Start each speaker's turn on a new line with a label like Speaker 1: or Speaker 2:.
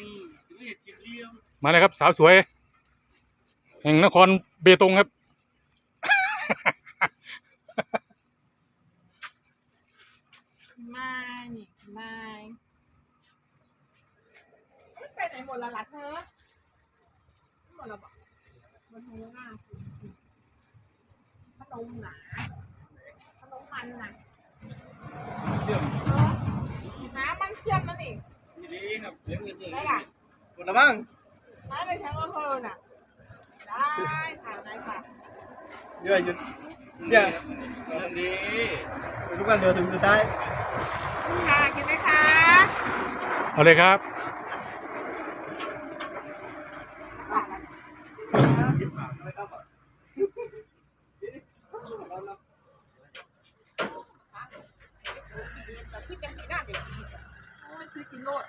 Speaker 1: นี่ไม่เห็นกินเลี้ยง
Speaker 2: มาเลยครับ สาวสวย แห่งนครเบตงครับ
Speaker 3: ไม่นี่ไม่ไปไหนหมดละล่ะเธอหมดและบอกมันทงหน้าขนมหนาขนมมันน่ะ
Speaker 1: เรื่อง
Speaker 3: เออหามันเชื่อมนั่นเอง
Speaker 1: นี้ครับเลี้ยงเงินเลย
Speaker 3: ได้ล่ะ
Speaker 4: หมดแล้วบ้าง
Speaker 3: ได้เลยทั้งอำเภอน่ะ ได้ค่ะได้ค่ะ
Speaker 4: เดี๋ยวหยุดเดี๋ยว
Speaker 1: เรื่องนี้
Speaker 4: ทุกวันเดี๋ยวถึงสุดท้าย
Speaker 3: ค่ะกินไหมคะ
Speaker 2: เอาเลยครับ
Speaker 3: พี่จะกินได้เด็กโอ้ยคือกินโลด